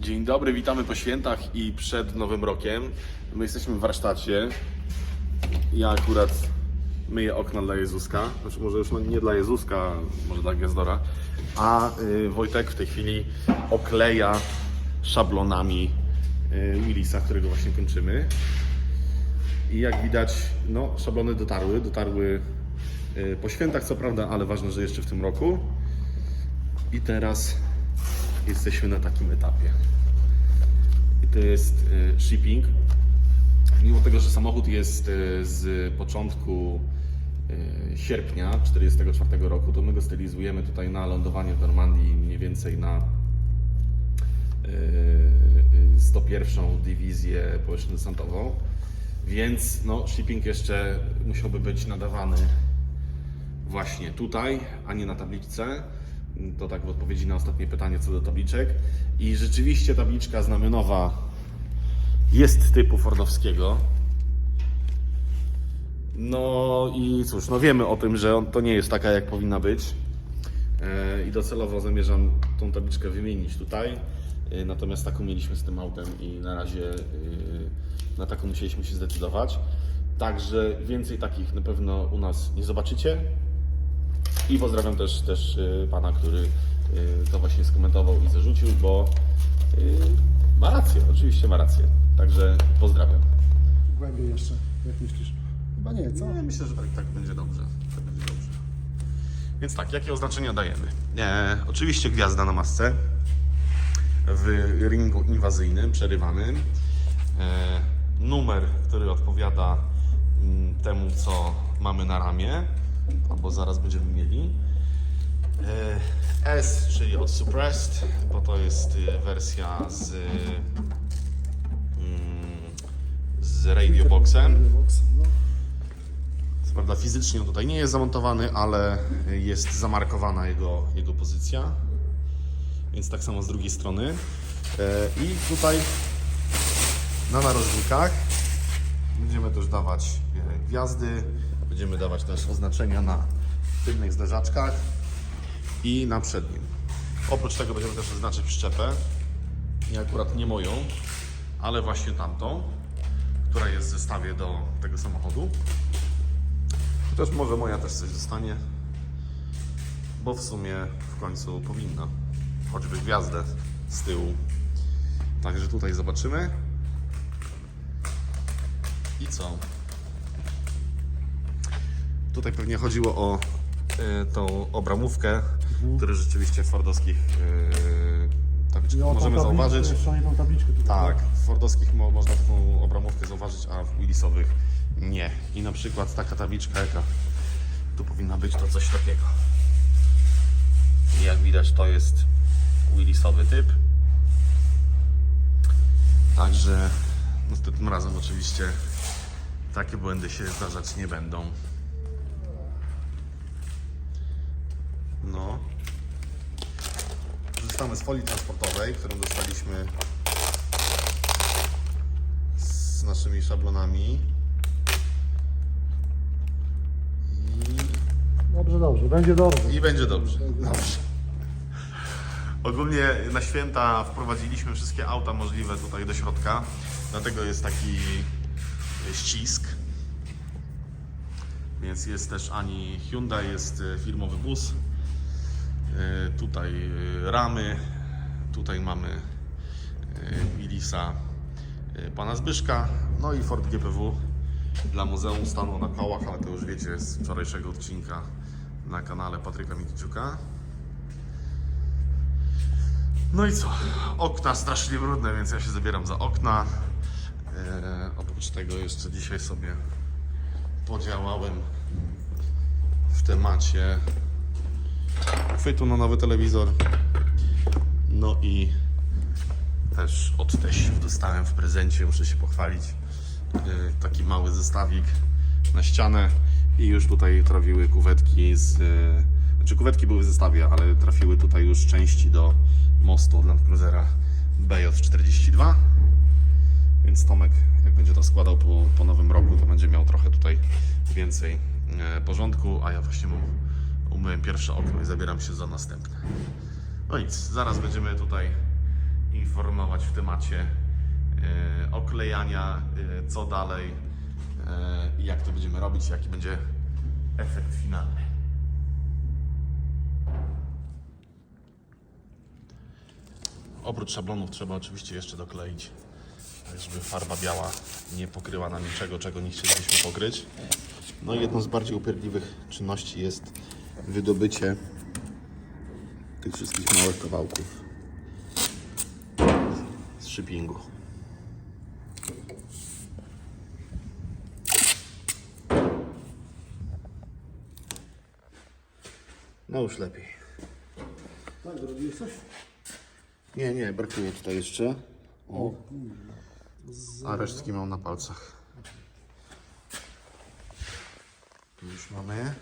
Dzień dobry, witamy po świętach i przed Nowym Rokiem. My jesteśmy w warsztacie. Ja akurat myję okna dla Jezuska. Znaczy może już no nie dla Jezuska, może dla Gwiazdora. A y, Wojtek w tej chwili okleja szablonami y, Willisa, którego właśnie kończymy. I jak widać, no, szablony dotarły. Dotarły y, po świętach, co prawda, ale ważne, że jeszcze w tym roku. I teraz jesteśmy na takim etapie. I to jest y, shipping. Mimo tego, że samochód jest y, z początku y, sierpnia 1944 roku, to my go stylizujemy tutaj na lądowanie w Normandii mniej więcej na y, y, 101 dywizję powietrzno-desantową. Więc no, shipping jeszcze musiałby być nadawany właśnie tutaj, a nie na tabliczce. To tak w odpowiedzi na ostatnie pytanie co do tabliczek. I rzeczywiście tabliczka znamionowa jest typu fordowskiego. No i cóż, no wiemy o tym, że to nie jest taka jak powinna być. E, I docelowo zamierzam tą tabliczkę wymienić tutaj. E, Natomiast taką mieliśmy z tym autem i na razie e, na taką musieliśmy się zdecydować. Także więcej takich na pewno u nas nie zobaczycie. I pozdrawiam też, też y, pana, który y, to właśnie skomentował i zarzucił, bo y, ma rację, oczywiście ma rację. Także pozdrawiam. Głębiej jeszcze, jak myślisz? Chyba nie, co? Nie, myślę, że tak, tak będzie dobrze. Tak będzie dobrze. Więc tak, jakie oznaczenia dajemy? E, oczywiście gwiazda na masce w ringu inwazyjnym, przerywanym. E, numer, który odpowiada mm, temu, co mamy na ramię, albo zaraz będziemy mieli. E, S, czyli od Suppressed, bo to jest y, wersja z, mm, z Radioboxem. Box, no. Co prawda fizycznie on tutaj nie jest zamontowany, ale jest zamarkowana jego, jego pozycja. Więc tak samo z drugiej strony. E, I tutaj na narożnikach będziemy też dawać e, gwiazdy, będziemy dawać też oznaczenia na tylnych zderzaczkach i na przednim. Oprócz tego będziemy też oznaczyć przyczepę. I akurat nie moją, ale właśnie tamtą, która jest w zestawie do tego samochodu. Chociaż może moja też coś dostanie, bo w sumie w końcu powinna. Choćby gwiazdę z tyłu. Także tutaj zobaczymy. I co? Tutaj pewnie chodziło o y, tą obramówkę, który rzeczywiście w fordowskich y, tabliczkach I o tą możemy zauważyć. Tak, w fordowskich mo- można taką obramówkę zauważyć, a w Willisowych nie. I na przykład taka tabliczka, jaka tu powinna być, to coś takiego. I jak widać, to jest Willisowy typ. Także następnym razem oczywiście takie błędy się zdarzać nie będą. No. Korzystamy z folii transportowej, którą dostaliśmy z naszymi szablonami. I, Dobrze, dobrze, będzie dobrze. I będzie dobrze. Dobrze. Ogólnie na święta wprowadziliśmy wszystkie auta możliwe tutaj do środka, dlatego jest taki ścisk. Więc jest też ani Hyundai, jest firmowy bus. E, Tutaj e, ramy, tutaj mamy Willisa e, pana Zbyszka, no i Ford GPW dla Muzeum stanął na kołach, ale to już wiecie z wczorajszego odcinka na kanale Patryka Mikiciuka. No i co? Okna strasznie brudne, więc ja się zabieram za okna. E, oprócz tego jeszcze dzisiaj sobie podziałałem w temacie chwytu na nowy telewizor. No i też od teściów dostałem w prezencie, muszę się pochwalić, yy, taki mały zestawik na ścianę i już tutaj trafiły kuwetki z... yy, Znaczy kuwetki były w zestawie, ale trafiły tutaj już części do mostu od Land Cruisera BJ42. Więc Tomek, jak będzie to składał po, po nowym roku, to będzie miał trochę tutaj więcej e, porządku, a ja właśnie mu umyłem pierwsze okno i zabieram się za następne. No nic, zaraz będziemy tutaj informować w temacie e, oklejania, e, co dalej e, i jak to będziemy robić, jaki będzie efekt finalny. Oprócz szablonów trzeba oczywiście jeszcze dokleić, tak żeby farba biała nie pokryła nam niczego, czego nie chcielibyśmy pokryć. No i jedną z bardziej upierdliwych czynności jest wydobycie tych wszystkich małych kawałków z shippingu. No już lepiej. Tak, zrobiłeś coś? Nie, nie, brakuje tutaj jeszcze. O, a resztki mam na palcach. Tu już mamy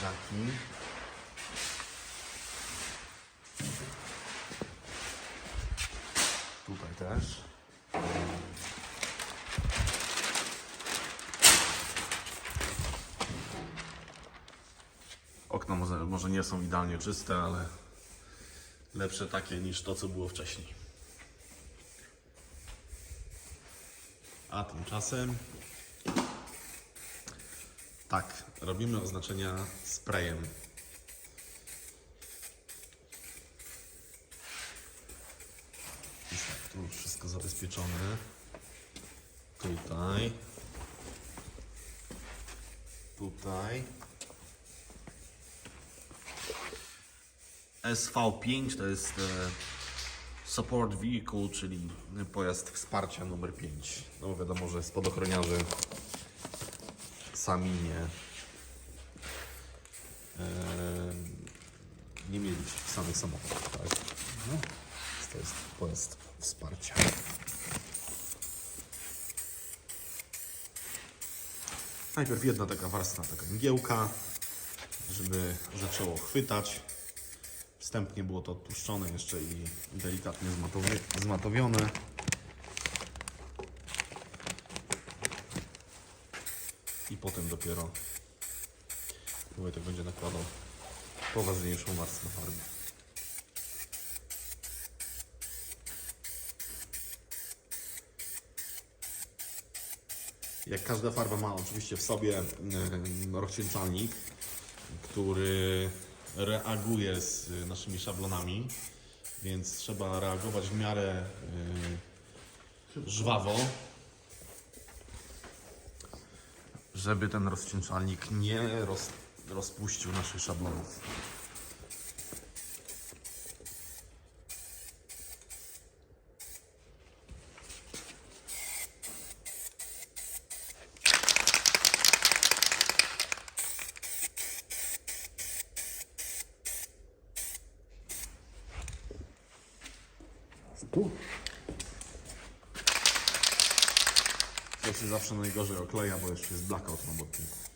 zmierzaki. Tutaj też. Okna może, może nie są idealnie czyste, ale lepsze takie niż to, co było wcześniej. A tymczasem tak, robimy oznaczenia sprayem. Tak, tu już wszystko zabezpieczone. Tutaj. Tutaj. SV5 to jest e, Support Vehicle, czyli pojazd wsparcia numer 5. No wiadomo, że spadochroniarze sami nie, nie mieli samych samochodów. Tak? No, to jest pojazd wsparcia. Najpierw jedna taka warstwa, taka mgiełka, żeby zaczęło chwytać. Wstępnie było to tłuszczone jeszcze i delikatnie zmatowi- zmatowione. Potem dopiero Wojtek będzie nakładał poważniejszą warstwę farby. Jak każda farba ma oczywiście w sobie rozcieńczalnik, który reaguje z naszymi szablonami, więc trzeba reagować w miarę żwawo, żeby ten rozcieńczalnik nie roz, rozpuścił naszych szablonów. Tu? To się zawsze najgorzej okleja, bo jeszcze jest blackout na botniku.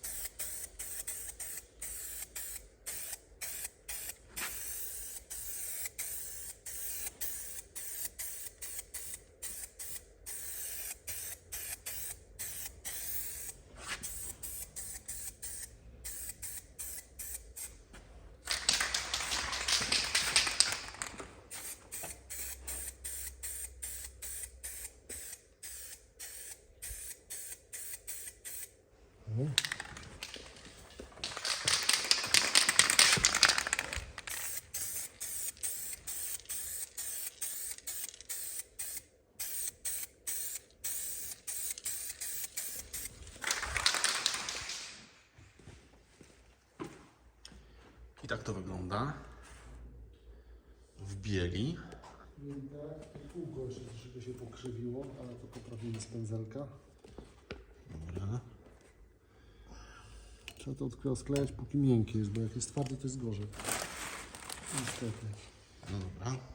Tak to wygląda. W bieli. I kółko jeszcze troszeczkę się pokrzywiło, ale to poprawimy z pędzelka. Dobra. Trzeba to tylko sklejać póki miękkie jest, bo jak jest twardy to jest gorzej. Niestety. No dobra.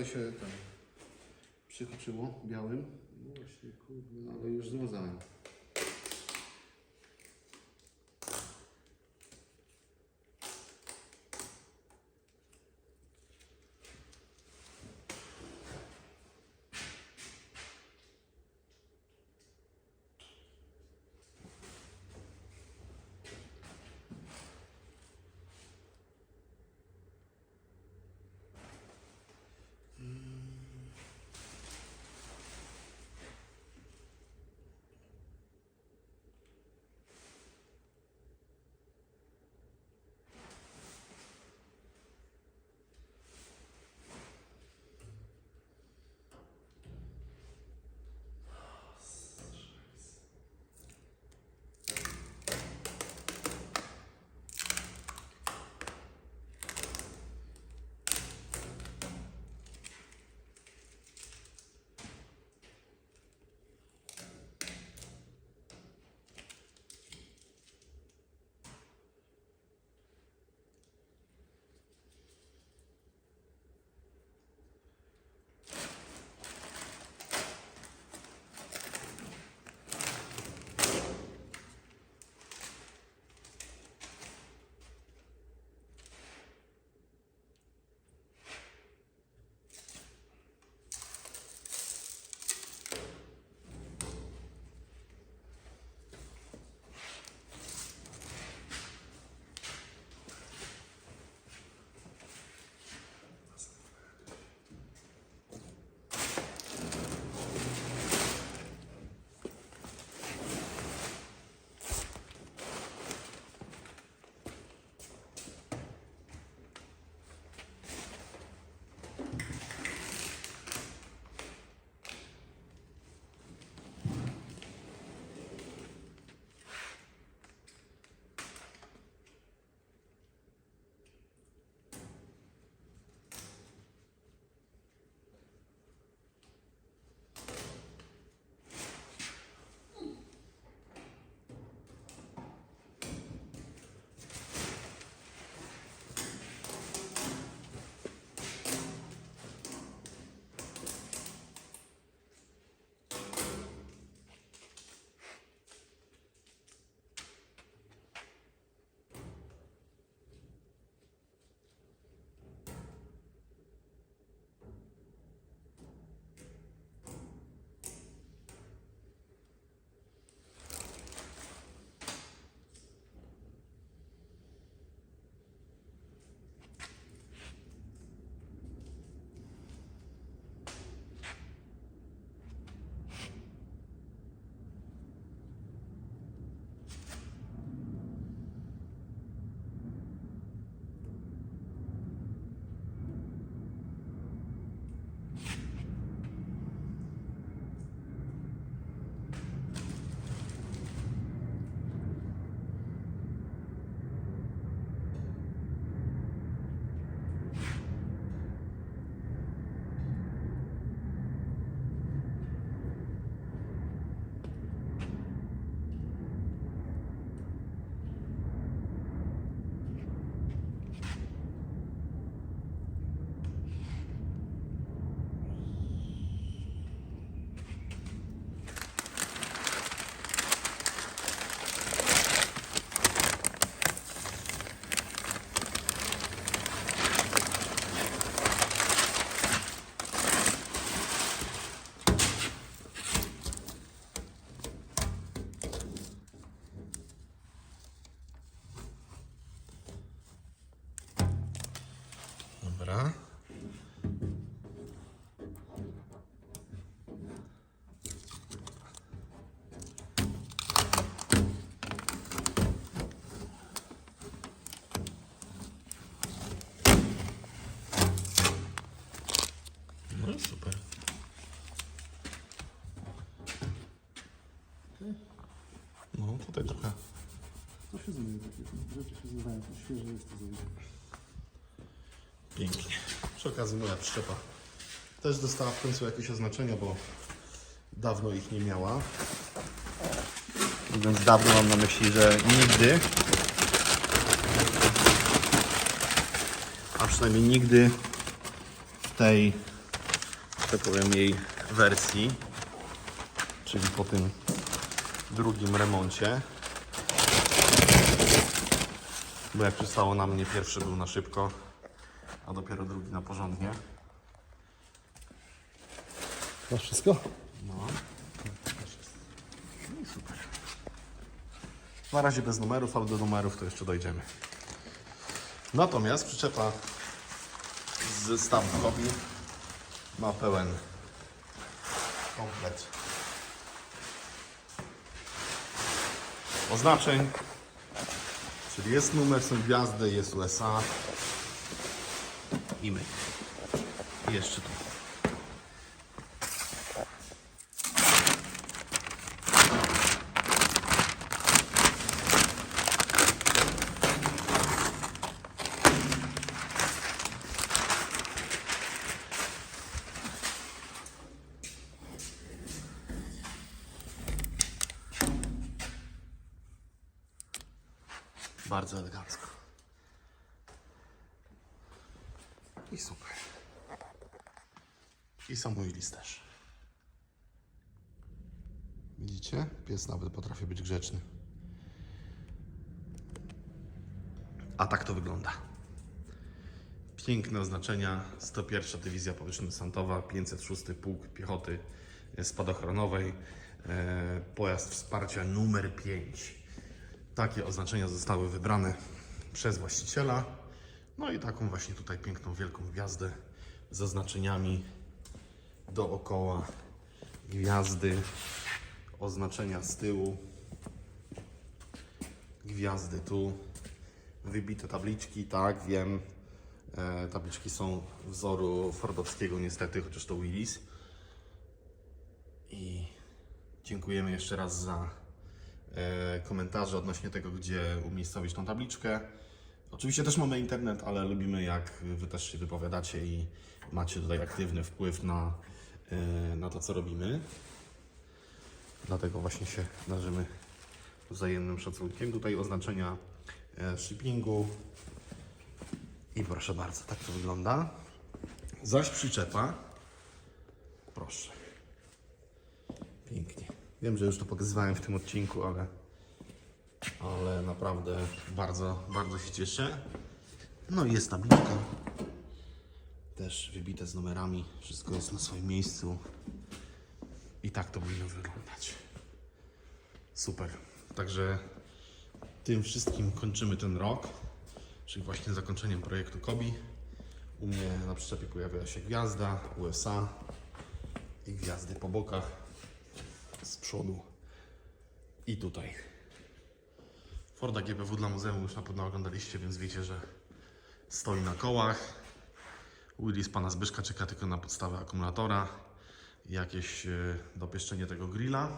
Tutaj się ten przyhaczyło białym, No ale już związałem. Rzeczy się to świeże jest to. Pięknie. Przy okazji moja przyczepa też dostała w końcu jakieś oznaczenia, bo dawno ich nie miała. Mówiąc dawno mam na myśli, że nigdy. A przynajmniej nigdy w tej tak powiem, jej wersji, czyli po tym drugim remoncie. Bo jak przystało na mnie, pierwszy był na szybko, a dopiero drugi na porządnie. Masz wszystko? No. I super. Na razie bez numerów, ale do numerów to jeszcze dojdziemy. Natomiast przyczepa z zestawu Kobi ma pełen komplet oznaczeń. Czyli jest numer, są gwiazdy, jest USA i my. I jeszcze tu. Bardzo elegancko. I super. I sam mój list też. Widzicie? Pies nawet potrafi być grzeczny. A tak to wygląda. Piękne oznaczenia. 101 Dywizja Powietrzno-Desantowa, 506 Pułk Piechoty Spadochronowej, e, pojazd wsparcia numer 5. Takie oznaczenia zostały wybrane przez właściciela. No i taką właśnie tutaj piękną, wielką gwiazdę z oznaczeniami dookoła gwiazdy, oznaczenia z tyłu, gwiazdy tu, wybite tabliczki, tak, wiem. E, tabliczki są wzoru fordowskiego niestety, chociaż to Willis. I dziękujemy jeszcze raz za e, komentarze odnośnie tego, gdzie umiejscowić tą tabliczkę. Oczywiście też mamy internet, ale lubimy jak Wy też się wypowiadacie i macie tutaj aktywny wpływ na, na to, co robimy. Dlatego właśnie się darzymy wzajemnym szacunkiem. Tutaj oznaczenia e, shippingu. I proszę bardzo, tak to wygląda. Zaś przyczepa. Proszę. Pięknie. Wiem, że już to pokazywałem w tym odcinku, ale, ale naprawdę bardzo, bardzo się cieszę. No i jest tabliczka. Też wybite z numerami. Wszystko jest na swoim miejscu. I tak to powinno wyglądać. Super. Także tym wszystkim kończymy ten rok, czyli właśnie zakończeniem projektu Kobi. U mnie na przyczepie pojawia się gwiazda USA i gwiazdy po bokach, z przodu i tutaj. Forda GPW dla muzeum już na pewno oglądaliście, więc wiecie, że stoi na kołach. Willis pana Zbyszka czeka tylko na podstawę akumulatora i jakieś e, dopieszczenie tego grilla.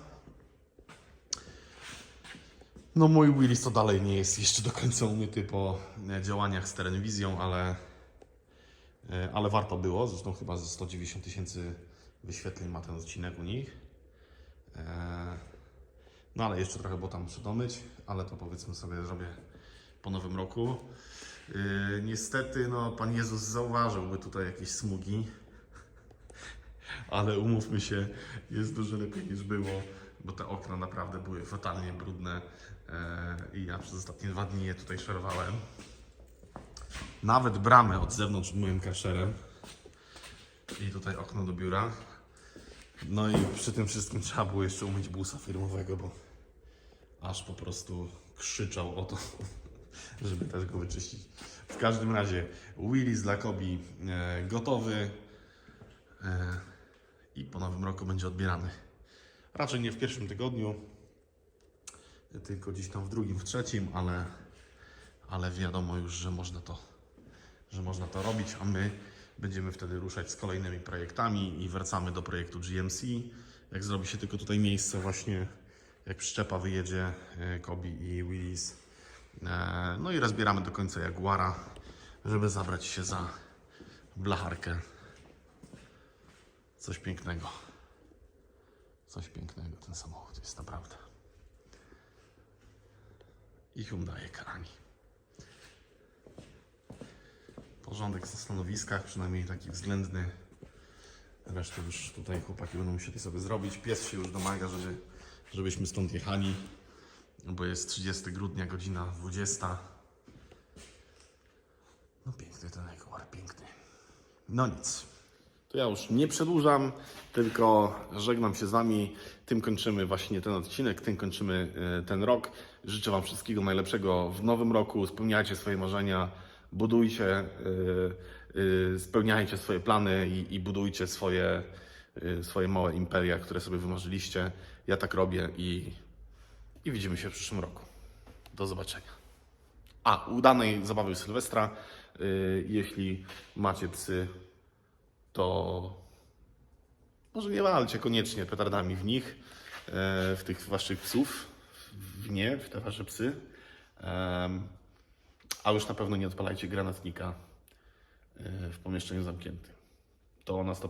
No mój Willis to dalej nie jest jeszcze do końca umyty po e, działaniach z Terenwizją, ale, e, ale warto było. Zresztą chyba ze 190 tysięcy wyświetleń ma ten odcinek u nich. No ale jeszcze trochę było tam przydomyć, ale to powiedzmy sobie zrobię po nowym roku. E, Niestety no, Pan Jezus zauważyłby tutaj jakieś smugi, ale umówmy się, jest dużo lepiej niż było, bo te okna naprawdę były fatalnie brudne e, i ja przez ostatnie dwa dni je tutaj szerowałem. Nawet bramę od zewnątrz myłem kasherem i tutaj okno do biura. No i przy tym wszystkim trzeba było jeszcze umyć busa firmowego, bo aż po prostu krzyczał o to, żeby też go wyczyścić. W każdym razie Willis dla Kobi e, gotowy e, i po nowym roku będzie odbierany. Raczej nie w pierwszym tygodniu, tylko gdzieś tam w drugim, w trzecim, ale, ale wiadomo już, że można to, że można to robić, a my będziemy wtedy ruszać z kolejnymi projektami i wracamy do projektu GMC. Jak zrobi się tylko tutaj miejsce właśnie, jak przyczepa wyjedzie e, Kobi i Willis. E, No i rozbieramy do końca Jaguara, żeby zabrać się za blacharkę. Coś pięknego. Coś pięknego ten samochód jest naprawdę. I Hyundai Karani. Porządek na stanowiskach, przynajmniej taki względny. Resztę już tutaj chłopaki będą musieli sobie zrobić. Pies się już domaga, żeby, żebyśmy stąd jechali, bo jest 30 grudnia, godzina 20. No piękny ten Jaguar, piękny. No nic. To ja już nie przedłużam, tylko żegnam się z Wami. Tym kończymy właśnie ten odcinek, tym kończymy e, ten rok. Życzę Wam wszystkiego najlepszego w nowym roku. Spełniajcie swoje marzenia, budujcie, e, e, spełniajcie swoje plany i, i budujcie swoje, swoje małe imperia, które sobie wymarzyliście. Ja tak robię i, i widzimy się w przyszłym roku. Do zobaczenia. A, udanej zabawy Sylwestra. E, Jeśli macie psy, to może nie walcie koniecznie petardami w nich, e, w tych waszych psów, w nie, w te wasze psy. A już na pewno nie odpalajcie granatnika e, w pomieszczeniu zamkniętym. To na 100%.